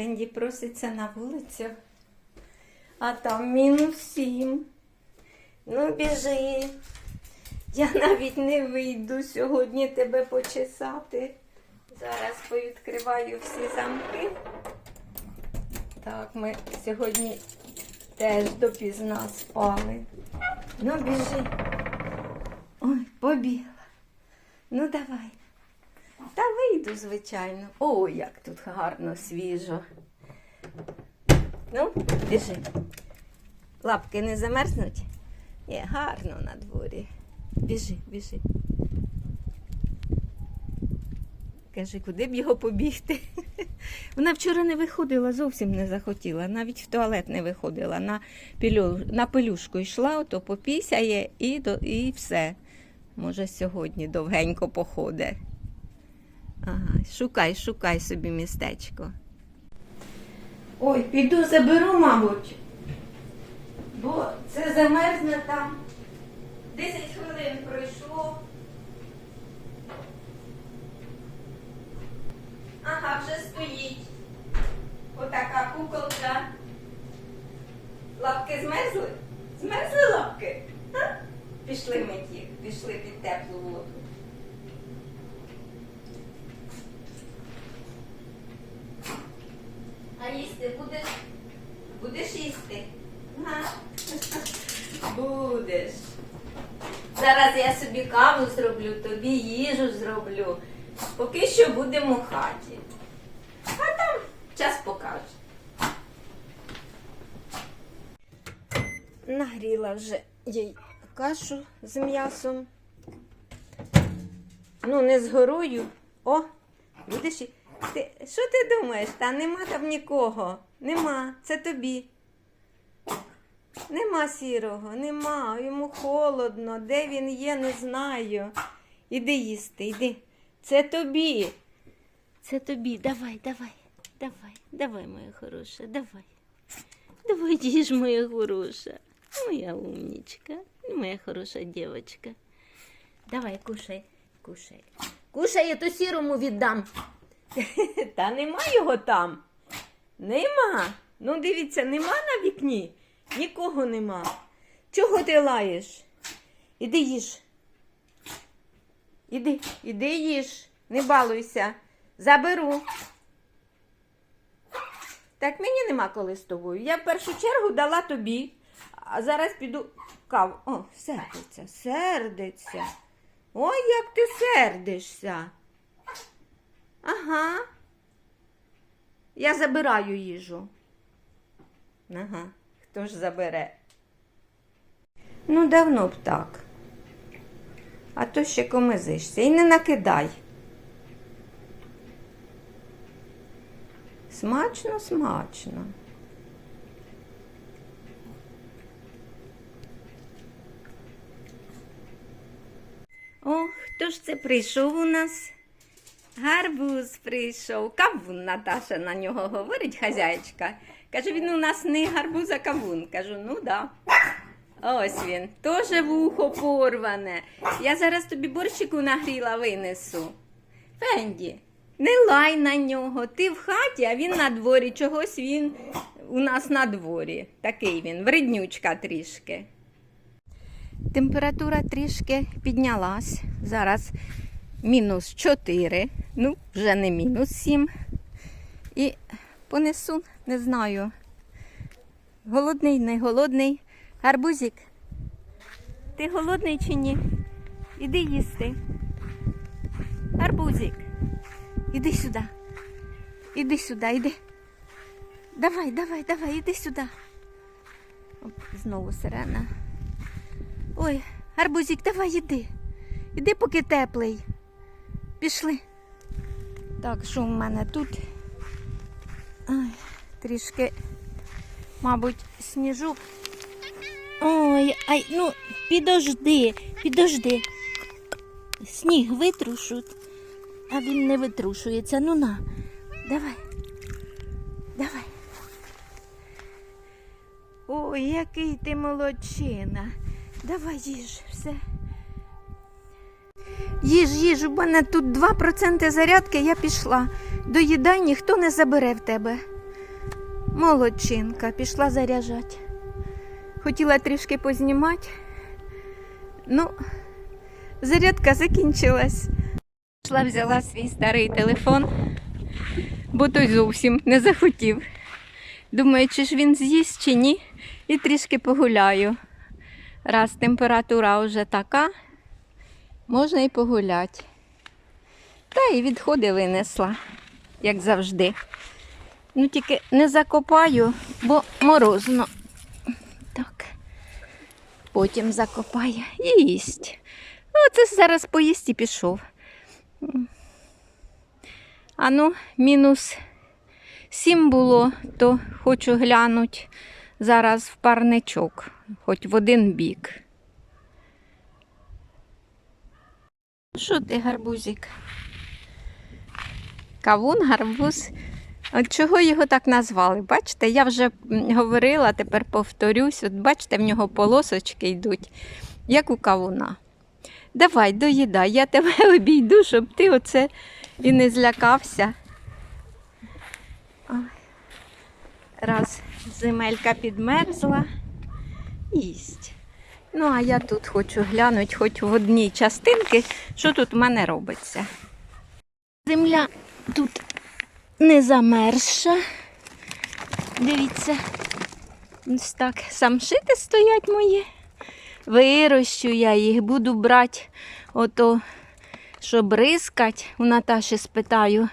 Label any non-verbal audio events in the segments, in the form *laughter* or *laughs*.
Фенді проситься на вулицю. А там мінус сім. Ну, біжи. Я навіть не вийду сьогодні тебе почесати. Зараз повідкриваю всі замки. Так, ми сьогодні теж допізна спали. Ну, біжи. Ой, побігла. Ну, давай. Та вийду, звичайно. О, як тут гарно, свіжо. Ну, біжи. Лапки не замерзнуть? Є, гарно на дворі. Біжи, біжи. Каже, куди б його побігти? *laughs* Вона вчора не виходила, зовсім не захотіла, навіть в туалет не виходила. На, пілю, на пелюшку йшла, ото попісяє і, до, і все. Може, сьогодні довгенько походить. Ага, шукай, шукай собі містечко. Ой, піду заберу, мабуть. Бо це замерзне там. 10 хвилин пройшло. Ага, вже стоїть. Отака куколка. Лапки змерзли? Змерзли лапки? Га? Пішли мить їх, пішли під теплу воду. Їсти будеш? Будеш їсти? Га? *laughs* Будеш. Зараз я собі каву зроблю, тобі їжу зроблю. Поки що будемо в хаті. А там час покаже. Нагріла вже їй кашу з м'ясом. Ну, не з горою. О, видиш, і- ти, що ти думаєш? Та нема там нікого. Нема, це тобі. Нема сірого, нема, йому холодно. Де він є, не знаю. Іди їсти, іди. Це тобі. Це тобі. Давай, давай, давай, давай, моя хороша, давай. Давай, їж, моя хороша. Моя умничка, моя хороша дівчинка. Давай, кушай, кушай. Кушай, я то сірому віддам. *laughs* Та нема його там. Нема. Ну, дивіться, нема на вікні. Нікого нема. Чого ти лаєш? Іди їж. Іди, іди їж, не балуйся. Заберу. Так мені нема коли з тобою. Я в першу чергу дала тобі, а зараз піду каву. О, сердиться, сердиться. Ой, як ти сердишся. Ага. Я забираю їжу. Ага, хто ж забере? Ну, давно б так. А то ще комизишся і не накидай. Смачно, смачно. О, хто ж це прийшов у нас? Гарбуз прийшов. Кавун Наташа на нього говорить, хазяєчка. Каже, він у нас не гарбуз, а кавун. Кажу, ну да. Ось він, теж вухо порване. Я зараз тобі борщику нагріла винесу. Фенді, не лай на нього. Ти в хаті, а він на дворі. Чогось він у нас на дворі. Такий він, вреднючка трішки. Температура трішки піднялась. Зараз мінус 4, ну, вже не мінус 7. І понесу, не знаю. Голодний, не голодний. Гарбузик, ти голодний чи ні? Іди їсти. Гарбузик, іди сюди. Іди сюди, іди. Давай, давай, давай, іди сюди. Оп, знову сирена. Ой, гарбузик, давай іди. Іди, поки теплий. Пішли. Так, що в мене тут? Ой, трішки, мабуть, сніжок. Ой, ай, ну, підожди, підожди. Сніг витрушуть, а він не витрушується. Ну на, давай. Давай. Ой, який ти молодчина. Давай їж, все. Їж, їж, у мене тут 2% зарядки, я пішла. Доїдай, ніхто не забере в тебе. Молодчинка, пішла заряджати. Хотіла трішки познімати. Ну, зарядка закінчилась. Пішла, взяла свій старий телефон, бо той зовсім не захотів. Думаю, чи ж він з'їсть чи ні, і трішки погуляю. Раз температура вже така, можна і погуляти. Та і відходи винесла, як завжди. Ну тільки не закопаю, бо морозно. Так. Потім закопає і їсть. Оце зараз поїсть і пішов. А ну, мінус сім було, то хочу глянути зараз в парничок, хоч в один бік. Що ти, гарбузик? Кавун, гарбуз. От чого його так назвали? Бачите, я вже говорила, тепер повторюсь. От бачите, в нього полосочки йдуть, як у кавуна. Давай, доїдай, я тебе *laughs* обійду, щоб ти оце і не злякався. Раз земелька підмерзла, їсть. Ну, а я тут хочу глянути хоч в одній частинці, що тут в мене робиться. Земля тут не замерзша. Дивіться, ось так самшити стоять мої. Вирощу я їх, буду брати ото, щоб бризкать. У Наташі спитаю,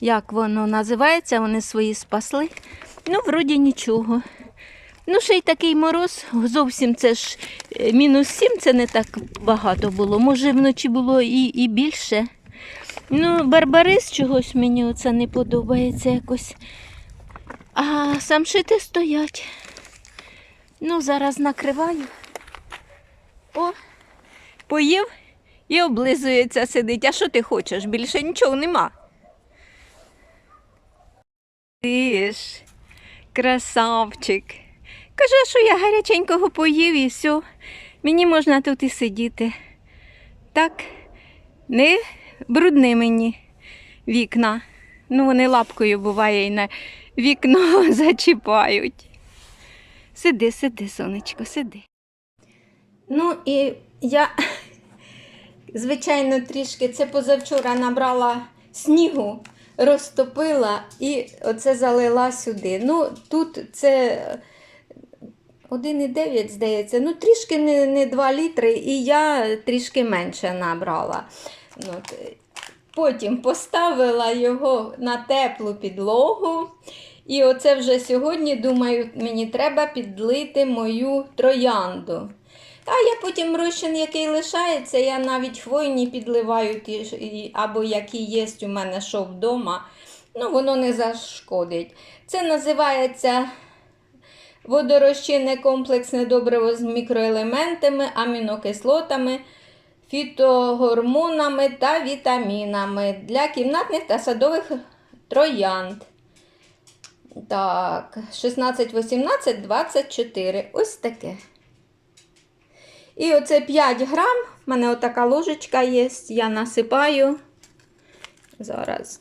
як воно називається, вони свої спасли. Ну, вроді нічого. Ну, ще й такий мороз, зовсім це ж е, мінус сім, це не так багато було. Може, вночі було і, і більше. Ну, барбарис чогось мені оце не подобається якось. А самшити стоять. Ну, зараз накриваю. О, поїв і облизується сидить. А що ти хочеш? Більше нічого нема. Ти ж, красавчик. Каже, що я гаряченького поїв і все. Мені можна тут і сидіти. Так, не брудни мені вікна. Ну, вони лапкою буває і на вікно *laughs* зачіпають. Сиди, сиди, сонечко, сиди. Ну і я, *laughs* звичайно, трішки це позавчора набрала снігу, розтопила і оце залила сюди. Ну, тут це 1,9, здається, ну трішки не, не 2 літри, і я трішки менше набрала. Ну, от, Потім поставила його на теплу підлогу. І оце вже сьогодні, думаю, мені треба підлити мою троянду. А я потім розчин, який лишається, я навіть хвойні підливаю ті, або які є у мене що вдома. Ну, воно не зашкодить. Це називається водорозчинне комплексне добриво з мікроелементами, амінокислотами, фітогормонами та вітамінами для кімнатних та садових троянд. Так, 16, 18, 24. Ось таке. І оце 5 грам. У мене отака ложечка є. Я насипаю. Зараз.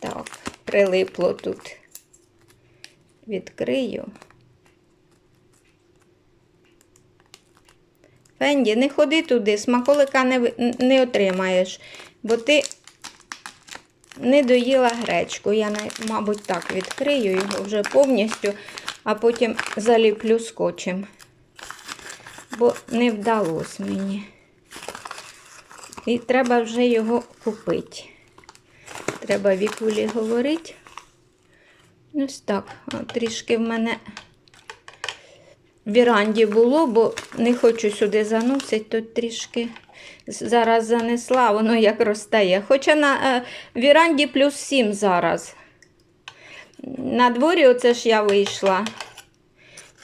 Так, прилипло тут. Відкрию. Фенді, не ходи туди, смаколика не, не отримаєш, бо ти не доїла гречку. Я, мабуть, так відкрию його вже повністю, а потім заліплю скотчем. Бо не вдалося мені. І треба вже його купити. Треба вікулі говорити. Ось так. Трішки в мене віранді було, бо не хочу сюди заносити, тут трішки зараз занесла, воно як розтає. Хоча на е, віранді плюс 7 зараз. На дворі оце ж я вийшла.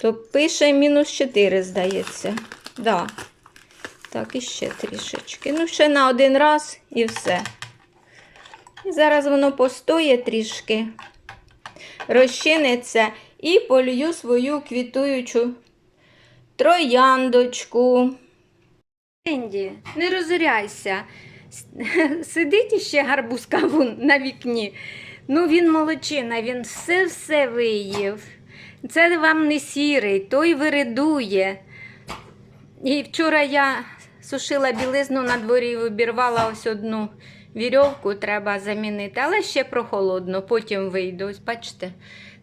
То пише мінус 4, здається. Да. Так, і ще трішечки. Ну, ще на один раз і все. І зараз воно постоє трішки, розчиниться і полью свою квітуючу трояндочку. Енді, не розоряйся. Сидить іще гарбузка вон на вікні. Ну, він молодчина, він все-все виїв. Це вам не сірий, той виридує. І вчора я сушила білизну на дворі і обірвала ось одну вірьовку, треба замінити, але ще прохолодно, потім вийду. Бачите.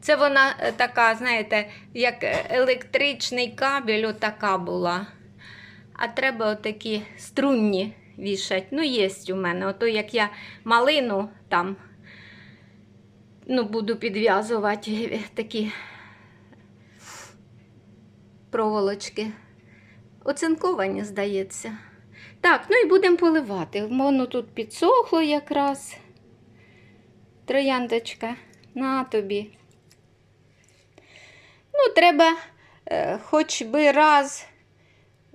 Це вона е, така, знаєте, як електричний кабель, отака була. А треба отакі струнні вішати. Ну, є у мене. Ото як я малину там ну, буду підв'язувати е, такі проволочки. Оцинковані, здається. Так, ну і будемо поливати. Воно тут підсохло якраз. Трояндочка, на тобі. Ну, треба е, хоч би раз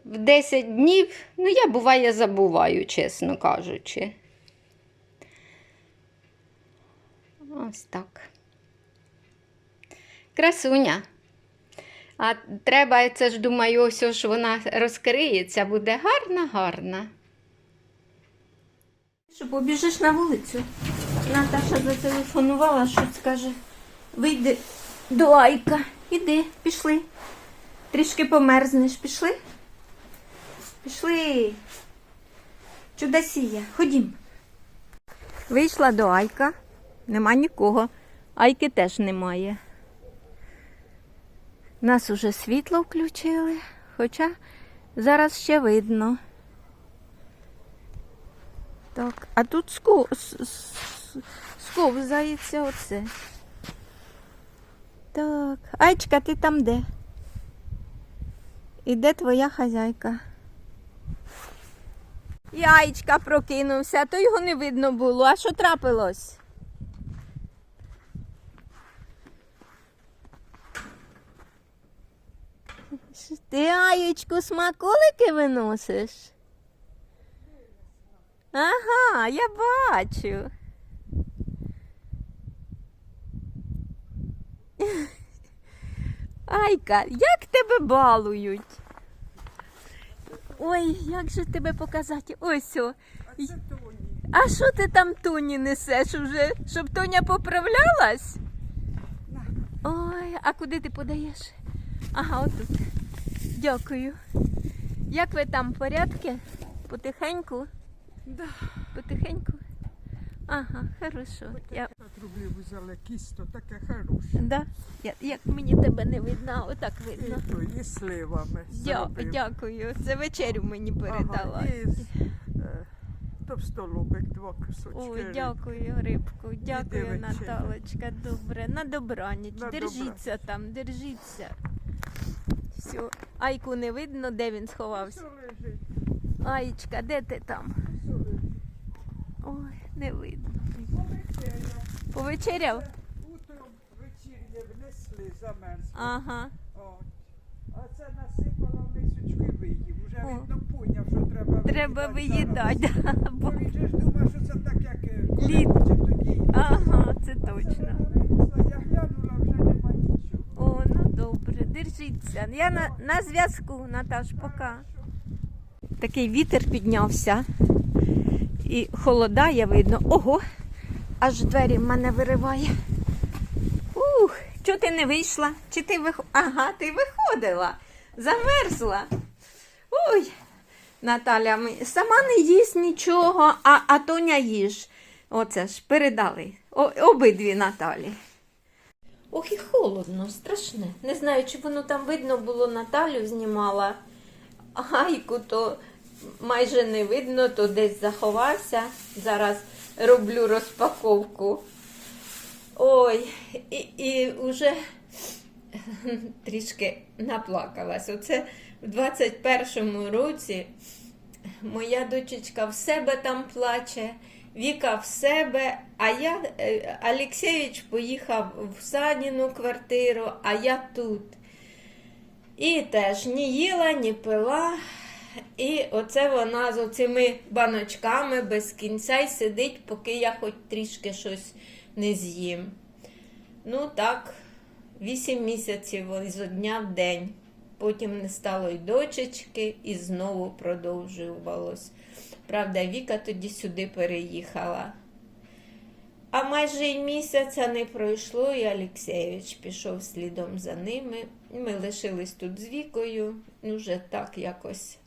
в 10 днів. Ну, я буває забуваю, чесно кажучи. Ось так. Красуня. А треба, це ж думаю, ось ж вона розкриється, буде гарна, гарна. Що, побіжиш на вулицю? Наташа зателефонувала, що скаже. Вийди до Айка. Іди, пішли. Трішки померзнеш, пішли? Пішли. Чудосія, ходім. Вийшла до Айка, нема нікого. Айки теж немає. Нас уже світло включили, хоча зараз ще видно. Так, а тут сковзається оце. Так, Айчка, ти там де? І де твоя хазяйка? Яйчка прокинувся, то його не видно було. А що трапилось? Ти яєчку смаколики виносиш? Ага, я бачу. Айка, як тебе балують? Ой, як же тебе показати? Ось о. А це Тоні. А що ти там Тоні несеш уже? Щоб Тоня поправлялась? Ой, а куди ти подаєш? Ага, отут. Дякую. Як ви там порядки? Потихеньку? Да. Потихеньку? Ага, хорошо. Я... 50 рублів взяли кісто, таке хороше. Да? Я... Як мені тебе не видно, отак І видно. то, і сливами Дя... зробив. Дякую. Це вечерю мені передала. Ага, і е, товстолобик, два кусочки. Ой, дякую, рибку. Дякую, вечеря. Наталочка. Добре. На добраніч. На держіться там, держіться. Все. Айку не видно, де він сховався. Аєчка, де ти там? Ой, не видно. Повечеря. Повечеряв? Утром вечірнє внесли, замерзли. Ага. От. А це насипала в мисочку і виїв. Уже О. видно поняв, що треба Треба виїдати Бо бо- він же ж думав, що це так, як е, хоче, тоді. Ага, Це точно. вона винесла, я глянула, вже нема нічого. О, ну добре, держіться. Я на, на зв'язку, Наташ, пока. Такий вітер піднявся і холодає, видно. Ого, аж двері в мене вириває. Ух, чого ти не вийшла? Чи ти вих... Ага, ти виходила, замерзла. Ой, Наталя, сама не їсть нічого, а, а Тоня їж. Оце ж передали. О, обидві Наталі. Ох, і холодно, страшне. Не знаю, чи воно там видно було, Наталю знімала. Гайку то майже не видно, то десь заховався. Зараз роблю розпаковку. Ой, і, і вже *laughs* трішки наплакалась. Оце в 21-му році моя дочечка в себе там плаче, Віка в себе, а я, е, Алексєвич поїхав в Саніну квартиру, а я тут. І теж ні їла, ні пила. І оце вона з оцими баночками без кінця й сидить, поки я хоч трішки щось не з'їм. Ну так, вісім місяців з дня в день. Потім не стало й дочечки, і знову продовжувалось. Правда, Віка тоді сюди переїхала. А майже й місяця не пройшло, і Алексєєвич пішов слідом за ними. Ми лишились тут з вікою, ну вже так якось.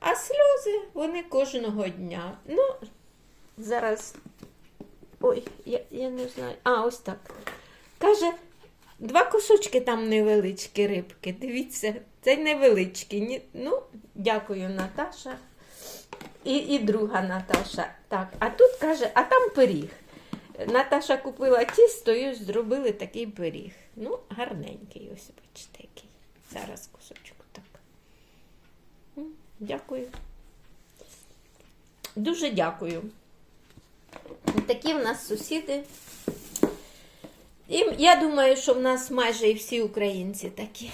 А сльози вони кожного дня. Ну, зараз. Ой, я, я не знаю. А, ось так. Каже, два кусочки там невеличкі рибки. Дивіться, це невеличкі. Ні... Ну, дякую, Наташа. І, і друга Наташа. Так, а тут каже, а там пиріг. Наташа купила тісто і зробили такий пиріг. Ну, гарненький, ось бачите, який. Зараз кусочку так. Дякую. Дуже дякую. Такі в нас сусіди. І я думаю, що в нас майже і всі українці такі.